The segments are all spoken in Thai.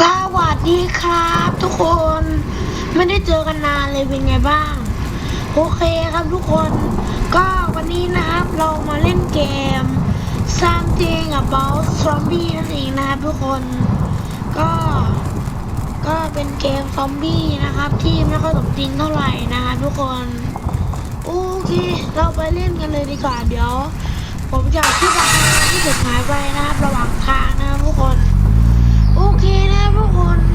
สวัสดีครับ ทุกคน ไม่ได้เจอกันนานเลยเป็นไงบ้าง โอเคครับทุกคน ก็วันนี้นะครับ เรามาเล่นเกม Something About Zombie นั่นเองนะครับทุกคน ก็ก็เป็นเกมซอมบี้นะครับ ที่ไม่ค่อยสมจริงเท่าไหร่นะครับทุกคนโอเค เราไปเล่นกันเลยดีกว่าเดี๋ยว ผมจะอธิบายที่ถึงหายไปนะครับ ระหว่างทางนะครับทุกคน โอเคนะครับทุกคน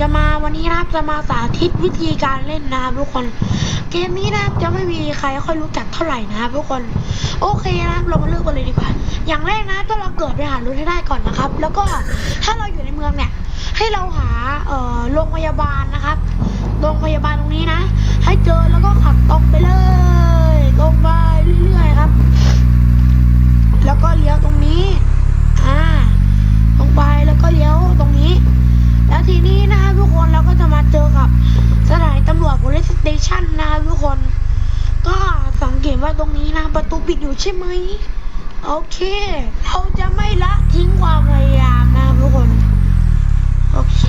จะมาวันนี้นะครับจะมาสาธิตวิธีการเล่นนะครับทุกคน เกมนี้นะครับจะไม่มีใครค่อยรู้จักเท่าไหร่นะครับทุกคน โอเคนะครับเรามาเริ่มกันเลยดีกว่า อย่างแรกนะถ้าเราเกิดไปหารถให้ได้ก่อนนะครับ แล้วก็ถ้าเราอยู่ในเมืองเนี่ย ให้เราหาเอ่อโรงพยาบาลนะครับโรงพยาบาลตรงนี้นะ ให้เจอแล้วก็ขับตรงไปเลยตรงไปเรื่อยๆครับ แล้วก็เลี้ยวตรงนี้อ่าตรงไปแล้วก็เลี้ยวตรงนี้ ทีนี้นะครับทุกคนเราก็จะมาเจอกับสถานีตำรวจ police station นะครับทุกคน ก็สังเกตว่าตรงนี้นะประตูปิดอยู่ใช่ไหมโอเค เราจะไม่ละทิ้งความพยายามนะครับทุกคน โอเค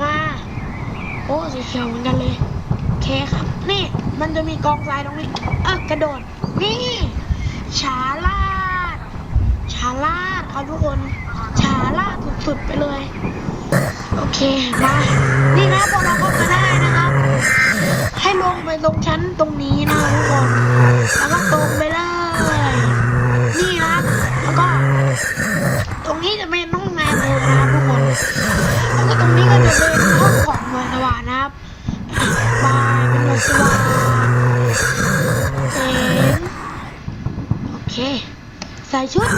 มาโอ้สีเขียวเหมือนกันเลยโอเคครับ นี่ มันจะมีกองทรายตรงนี้เออกระโดด นี่ฉาลาดฉาลาดครับทุกคนฉาลาดสุดๆไปเลย โอเคมานี่นะพอเราเข้ามาได้นะครับ ให้ลงไปตรงชั้นตรงนี้นะทุกคนแล้วก็ตรงไปเลย นี่นะครับแล้วก็ ตรงนี้จะเป็นห้องน้ำเลยนะครับทุกคนแล้วก็ตรงนี้ก็จะเป็นห้องของเมืองสว่านะครับบายเป็นเมืองสว่างเจ๋งโอเค ใส่ชุด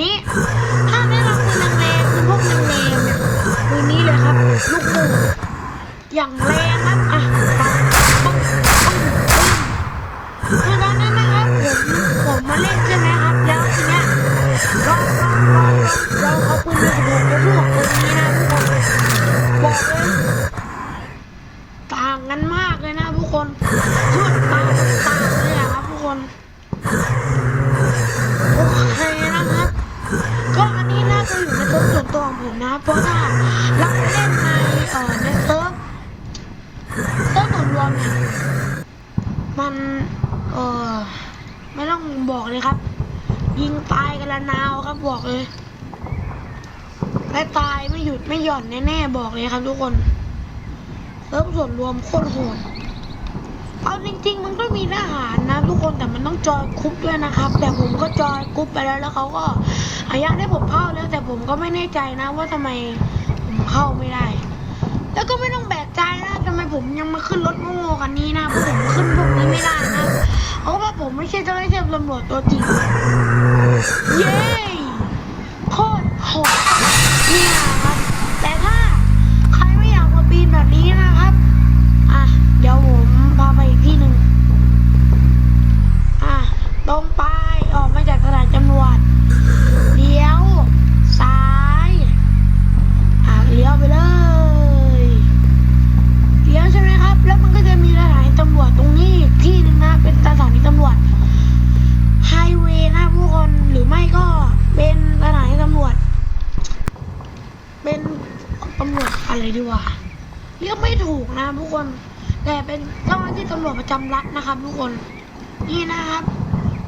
นี้ ถ้าได้รับปืนแรงคือพวกแรงๆเนี่ยปืนนี้เลยครับ ลูกหมูอย่างแรง อยู่ในเซิร์ฟส่วนตัวของผมนะเพราะถ้าเราเล่นในเอ่อในเซิร์ฟเซิร์ฟส่วนรวมเนี่ยมันเอ่อไม่ต้องบอกเลยครับ ยิงตายกันละนาวครับบอกเลยและตายไม่หยุดไม่หย่อนแน่ๆบอกเลยครับทุกคนเริ่มส่วนรวมโคตรโหดเอาจริงๆ มันก็มีทหารนะทุกคนแต่มันต้องจอยกรุ๊ปด้วยนะครับ แต่ผมก็จอยกรุ๊ปไปแล้วแล้วเขาก็ อายัดให้ผมเข้าแล้วแต่ผมก็ไม่แน่ใจนะ ว่าทำไมผมเข้าไม่ได้ แล้วก็ไม่ต้องแบกใจนะทำไมผมยังมาขึ้นรถโง่ๆกันนี้นะเพราะผมขึ้นพวกนี้ไม่ได้นะเพราะว่าผมไม่ใช่เจ้าหน้าที่ตำรวจตัวจริงเย้โคตรโหดเนี่ยครับแต่ถ้าใครไม่อยากมาปีนแบบนี้นะครับอะเดี๋ยวผมพาไปอีกที่หนึ่งอะตรงไป ออกมาจากสถานตำรวจเลี้ยว ซ้าย อะเลี้ยวไปเลย เลี้ยวใช่ไหมครับ แล้วมันก็จะมีสถานีตำรวจตรงนี้อีกที่หนึงนะ เป็นสถานีตำรวจไฮเวย์นะผู้คนหรือไม่ก็เป็นสถานีตำรวจ เป็นตำรวจอะไรดีวะเรียกไม่ถูกนะผู้คน แต่เป็นเจ้าหน้าที่ตำรวจประจำรัฐนะครับทุกคน นี่นะครับ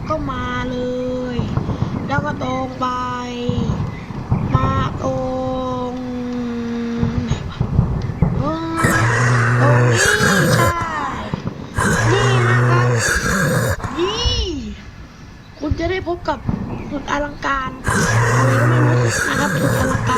ก็มาเลย แล้วก็ตรงไป มาตรง จะได้พบกับสุดอลังการอะไรก็ไม่รู้นะครับสุดอลังการ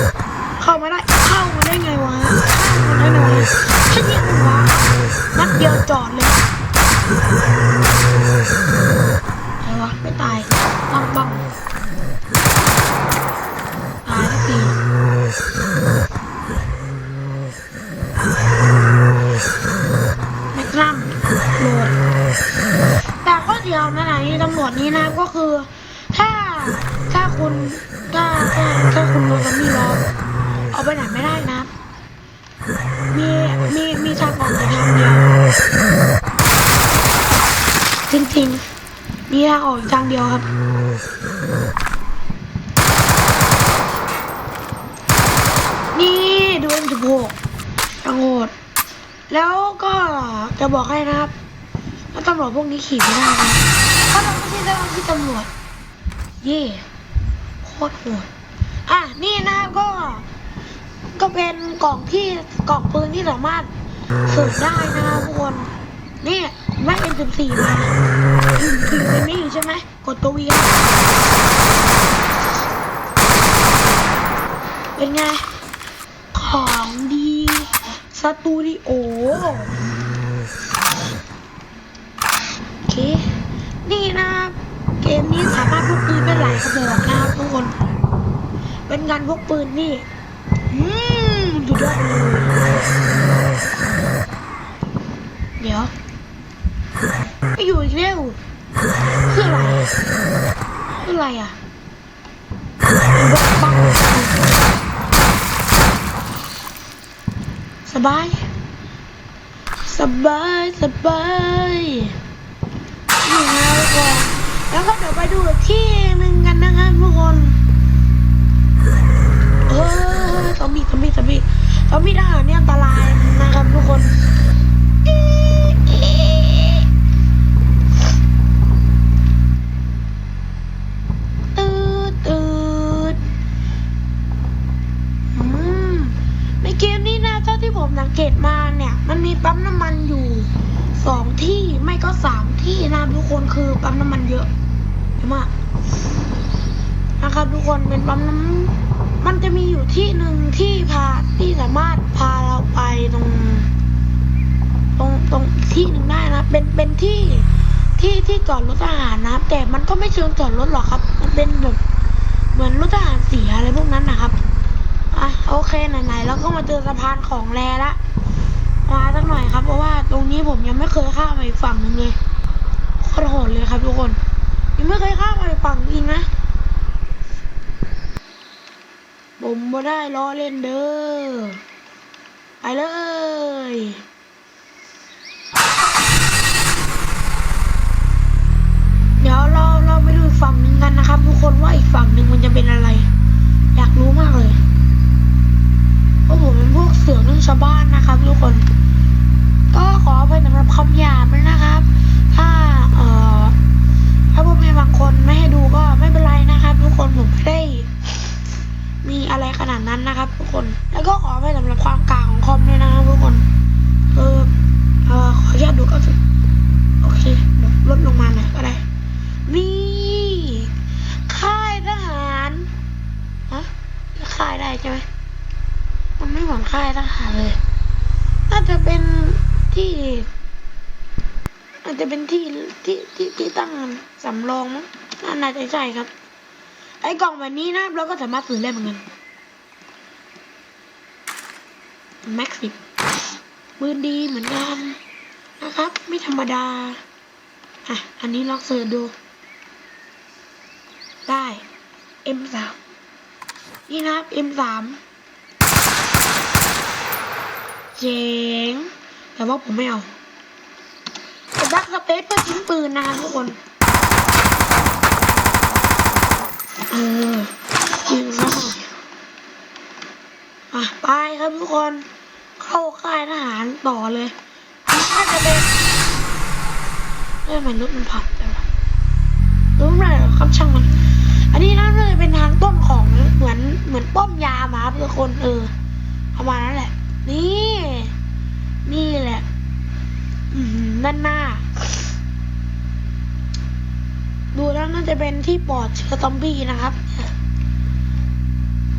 มีมีทางออกแต่ทางเดียวจริงๆมีทางออกอีกทางเดียวครับนี่ดูเอ็มสิบหกตังโหดแล้วก็จะบอกให้นะครับว่าตำรวจพวกนี้ขี่ไม่ได้นะเพราะเราไม่ใช่เจ้าหน้าที่ตำรวจเย่โคตรโหดอะนี่นะครับก็ ก็เป็นกล่องที่กล่องปืนที่สามารถเสิร์ฟได้นะครับทุกคนนี่แม่เอ็มสิบสี่มาถือเป็นนี่อยู่ใช่ไหมกดตัววีครับเป็นไง ของดีสตูดิโอโอเค นี่นะเกมนี้สามารถพกปืนได้หลายกระบอกนะครับทุกคน เป็นการพกปืนนี่ เดี๋ยวไม่อยู่อีกแล้วคืออะไรคืออะไรอะบอกบังสบาย สบาย สบายนี่นะทุกคนแล้วก็เดี๋ยวไปดูที่หนึ่งกันนะครับทุกคน เออซอมบี้ซอมบี้ซอมบี้ ซอมบี้ทหารเนี่ยอันตรายนะครับทุกคนเอ๊ะเอ๊ะตืดตืดอืมในเกมนี้นะที่ผมสังเกตมาเนี่ย มันมีปั๊มน้ำมันอยู่สองที่ไม่ก็สามที่นะทุกคนคือปั๊มน้ำมันเยอะเยอะมาก นะครับ ทุกคนเป็นปั๊มน้ำมันจะมีอยู่ที่หนึ่งที่พาที่สามารถพาเราไปตรง ตรงตรงอีกที่หนึ่งได้นะเป็นเป็นที่ที่ที่จอดรถทหารนะแต่มันก็ไม่เชิงจอดรถหรอกครับ มันเป็นแบบเหมือนรถทหารเสียอะไรพวกนั้นนะครับอะโอเคไหนๆแล้วก็มาเจอสะพานของแรละมาสักหน่อยครับ เพราะว่าตรงนี้ผมยังไม่เคยข้ามไปฝั่งนึงเลยโคตรโหดเลยครับทุกคน ยังไม่เคยข้ามไปฝั่งจริงนะ ผมบ่ได้ล้อเล่นเด้อไปเลยเดี๋ยวเราเราไปดูฝั่งหนึ่งกันนะครับ ทุกคนว่าอีกฝั่งหนึ่งมันจะเป็นอะไร อยากรู้มากเลยเพราะผมเป็นพวกเสือเรื่องชาวบ้านนะครับ ทุกคน ก็ขอไปสำหรับคำหยาบด้วยนะครับ ถ้าเอ่อถ้าพวกแม่บางคนไม่ให้ดูก็ไม่เป็นไรนะครับ ทุกคนผมไม่ได้ นั้นนะครับ ทุกคน แล้วก็ขอไปสำหรับความกลางของคอมด้วยนะครับทุกคนเออเออขออนุญาตดูก็สิโอเคเดี๋ยวลดลงมาหน่อยก็ได้นี่ค่ายทหารฮะค่ายได้ใช่ไหมมันไม่เหมือนค่ายทหารเลยน่าจะเป็นที่อาจจะเป็นที่ที่ที่ที่ตั้งสำรองมั้งน่าจะใช่ครับ ไอ้กล่องแบบนี้นะเราก็สามารถซื้อได้เหมือนกัน แม็กซิปืนดีเหมือนกันนะครับ ไม่ธรรมดา อะ อันนี้ลองเสิร์ชดู ได้ M3 นี่นะครับ M3 เจ๋ง แต่ว่าผมไม่เอากดดักสเปซเพื่อทิ้งปืนนะคะทุกคน เออยิงซะหน่อยอะไปครับทุกคน เข้าค่ายทหารต่อเลยน่าจะเป็นเอ้ยทำไมันรถมันผัดไปวะรู้ไหมครับช่างมัน อันนี้น่าจะเป็นทางต้นของเหมือนเหมือนป้อมยามอะครับทุกคนเออประมาณนั้นแหละ นี่ นี่แหละอืมด้านหน้า ดูแล้วน่าจะเป็นที่ปลอดเชื้อซอมบี้นะครับ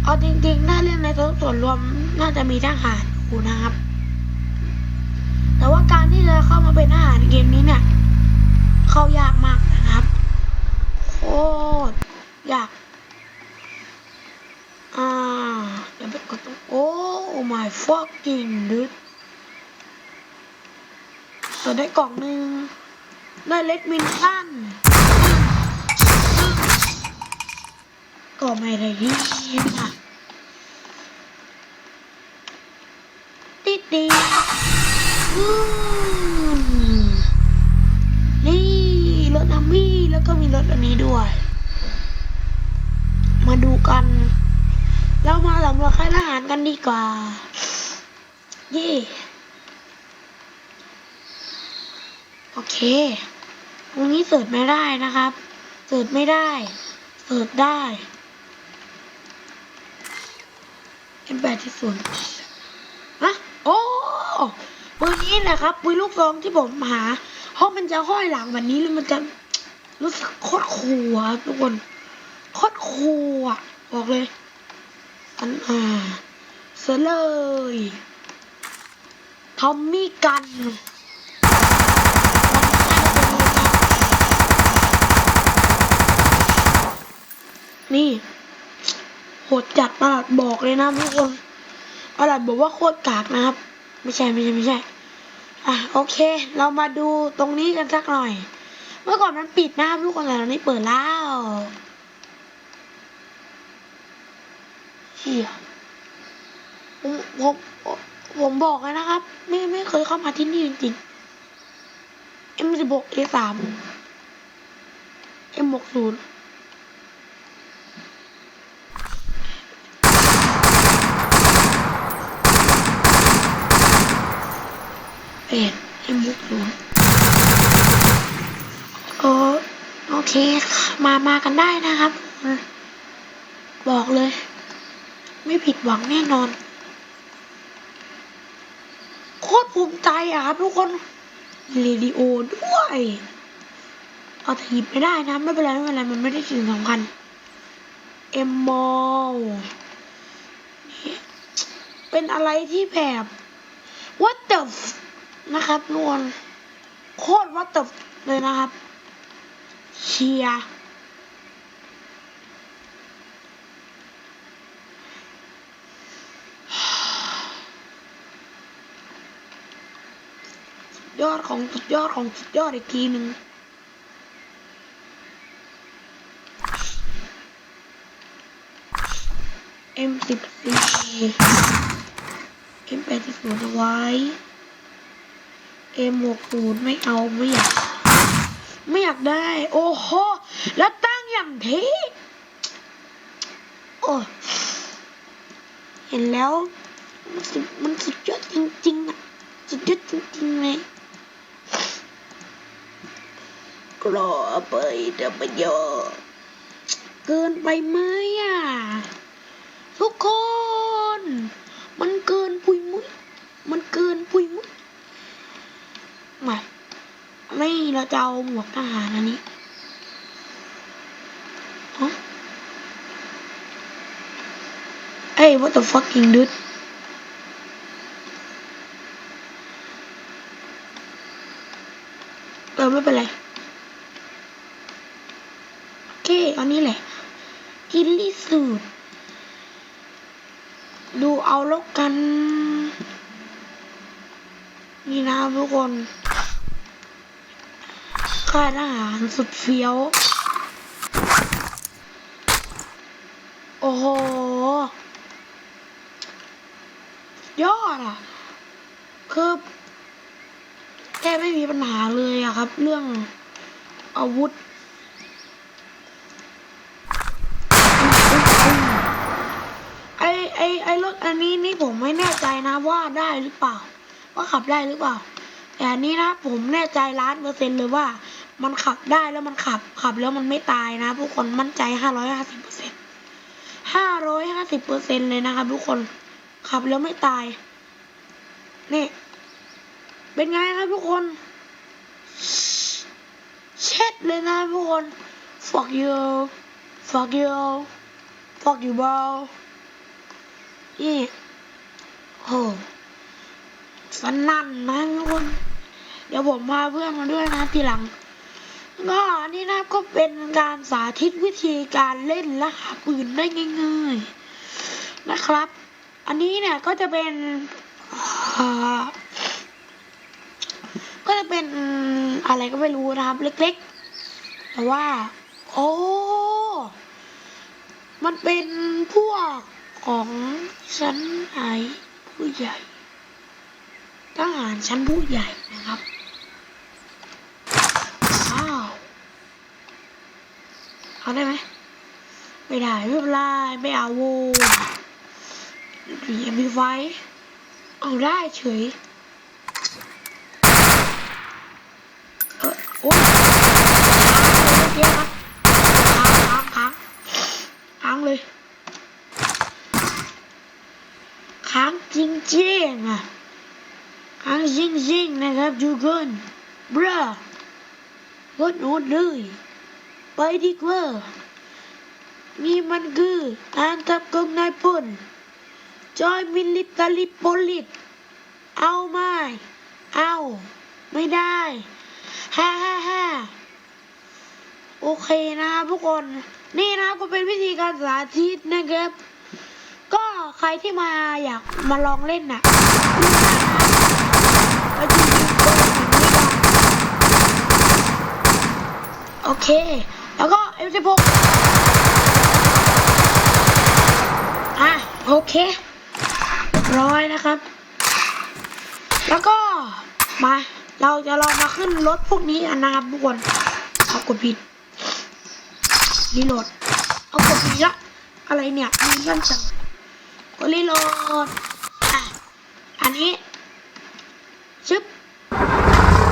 เอาจริงๆ ถ้าเล่นในส่วนรวมน่าจะมีทหารูนะครับ แต่ว่าการที่จะเข้ามาเป็นทหารเกมนี้เนี่ย เข้ายากมากนะครับโคตรยาก อ่าเดี๋ยวไปกดตรงโอ้ my fucking dude เปิดได้กล่องหนึ่งได้เล็กมินตันก็ไม่ได้ดีค่ะติ ดีนี่รถอัมมี่แล้วก็มีรถอันนี้ด้วย มาดูกัน เรามาสำรวจค่ายทหารกันดีกว่า เย่โอเค ตรงนี้เสิร์ชไม่ได้นะครับ เสิร์ชไม่ได้ เสิร์ชได้เป็นแบบที่ศูนย์ ปืนนี้แหละครับปืนลูกซองที่ผมหาเพราะมันจะห้อยหลังแบบนี้แล้วมันจะรู้สึกโคตรคูลครับทุกคนโคตรคูลอะบอกเลยอันอ่าเสเลยทอมมี่กันนี่โหดจัดประหลัดบอกเลยนะทุกคนประหลัดบอกว่าโคตรกากนะครับ ไม่ใช่ไม่ใช่ไม่ใช่ อะโอเค เรามาดูตรงนี้กันสักหน่อย เมื่อก่อนมันปิดนะครับทุกคนแต่ตอนนี้เปิดแล้วเฮียผมผมผมบอกเลยนะครับ ไม่ไม่เคยเข้ามาที่นี่จริงๆ M16 A3 M60 เป็ด M60 โอโอเค มามากันได้นะครับ บอกเลย ไม่ผิดหวังแน่นอน โคตรภูมิใจอะครับทุกคนเรดิโอด้วยเอาแต่หยิบไม่ได้นะ ไม่เป็นไร ไม่เป็นไร มันไม่ได้สิ่งสำคัญ เอ็มมอลเป็นอะไรที่แบบ what the นะครับนวลโคตร what the f- เลยนะครับเชียร์ยอดของสุดยอดของสุดยอดอีกทีหนึ่ง M สิบสี่ M แปดสิบศูนย์ เอาไว้ M หกศูนไม่เอาไม่อยาก ไม่อยากได้ โอ้โห แล้วตั้งอย่างเท่โอ้เห็นแล้ว มันสุดมันสุดยอดจริงๆอะ สุดยอดจริงๆเลยกรอไปเดี๋ยวไปเยอะเกินไปไหมอะ ทุกคน มันเกินปุยมุ้ยมันเกินปุยมุ้ย มา ไม่เราจะเอาหมวกทหารอันนี้ฮะเอ้ย what the fucking dude เออไม่เป็นไร โอเคอันนี้แหละ กินลี่สูตร ดูเอาแล้วกัน นี่นะทุกคน ค่ายทหารสุดเฟี้ยว โอ้โห ยอดอะ คือแกไม่มีปัญหาเลยอะครับ เรื่องอาวุธไอไอไอรถอันนี้นี่ผมไม่แน่ใจนะว่าได้หรือเปล่า ว่าขับได้หรือเปล่าแต่อันนี้นะผมแน่ใจล้านเปอร์เซ็นต์เลยว่า มันขับได้แล้วมันขับ ขับแล้วมันไม่ตายนะทุกคนมั่นใจห้าร้อยห้าสิบเปอร์เซ็นต์ห้าร้อยห้าสิบเปอร์เซ็นต์เลยนะครับทุกคนขับแล้วไม่ตาย นี่ เป็นไงครับทุกคน เช็ดเลยนะทุกคน fuck you fuck you fuck you bro นี่โหสนั่นนะทุกคน เดี๋ยวผมพาเพื่อนมาด้วยนะทีหลัง ก็อันนี้นะก็เป็นการสาธิตวิธีการเล่นและหาปืนได้ง่ายๆนะครับ อันนี้เนี่ยก็จะเป็นก็จะเป็นอะไรก็ไม่รู้นะครับ เล็กๆ แต่ว่า โอ้ มันเป็นพวกของชั้นไหนผู้ใหญ่ทหารชั้นผู้ใหญ่นะครับ อ้าว เอาได้ไหมไม่ได้ไม่เป็นไรไม่เอาโว้ยหรือมีไฟเอาได้เฉยเออโอ้ยเยอะครับค้างค้างค้างเลยค้างจริงๆอะค้างจริงๆนะครับทุกคนบรากดโน้ตเลย ไปดีกว่า นี่มันคือการทับกองนายพลจอยมิลิตาริโปลิต เอาไม่เอา ไม่ได้ฮ่าฮ่าฮ่าโอเคนะครับทุกคน นี่นะครับก็เป็นวิธีการสาธิตนะครับ ก็ใครที่มาอยากมาลองเล่นน่ะดูได้นะโอเค แล้วก็ F16 อะโอเคร้อยนะครับ แล้วก็มา เราจะลองมาขึ้นรถพวกนี้กันนะครับทุกคนเอากดผิดรีโหลดเอากดผิดละอะไรเนี่ยมีย่อนจังกดรีโหลดอะอันนี้ชึบ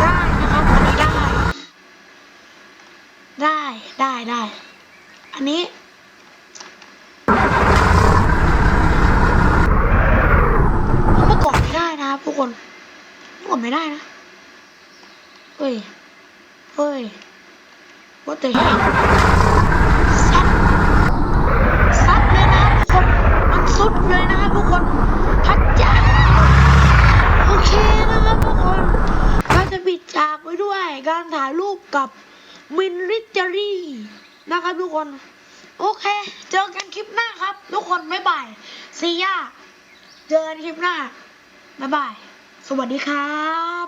ได้นะครับ อันนี้ได้ ได้ได้ได้ อันนี้เมื่อก่อนไม่ได้นะทุกคนเมื่อก่อนไม่ได้นะเฮ้ยเฮ้ย what the hell ซัดซัดเลยนะทุกคนมันสุดเลยนะทุกคนพัดจ้าโอเคนะครับทุกคนเราจะปิดจากไว้ด้วยการถ่ายรูปกับ มินริจารีนะครับทุกคน โอเค เจอกันคลิปหน้าครับ ทุกคนบ๊ายบายซีย่าเจอกันคลิปหน้าบ๊ายบาย สวัสดีครับ